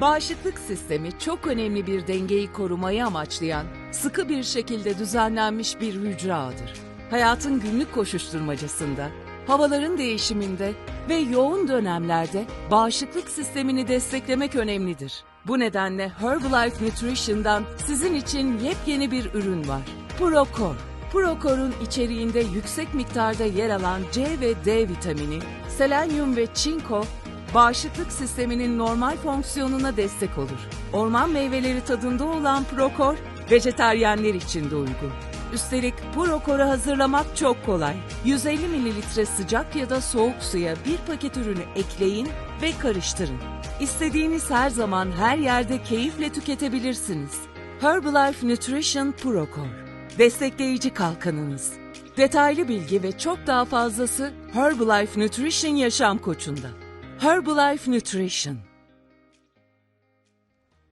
Bağışıklık sistemi çok önemli bir dengeyi korumayı amaçlayan, sıkı bir şekilde düzenlenmiş bir hücre ağıdır. Hayatın günlük koşuşturmacasında, havaların değişiminde ve yoğun dönemlerde bağışıklık sistemini desteklemek önemlidir. Bu nedenle Herbalife Nutrition'dan sizin için yepyeni bir ürün var. Procor. Procor'un içeriğinde yüksek miktarda yer alan C ve D vitamini, selenyum ve çinko bağışıklık sisteminin normal fonksiyonuna destek olur. Orman meyveleri tadında olan Procor, vejeteryenler için de uygun. Üstelik Procor'u hazırlamak çok kolay. 150 mililitre sıcak ya da soğuk suya bir paket ürünü ekleyin ve karıştırın. İstediğiniz her zaman her yerde keyifle tüketebilirsiniz. Herbalife Nutrition Procor. Destekleyici kalkanınız. Detaylı bilgi ve çok daha fazlası Herbalife Nutrition Yaşam Koçu'nda. Herbalife Nutrition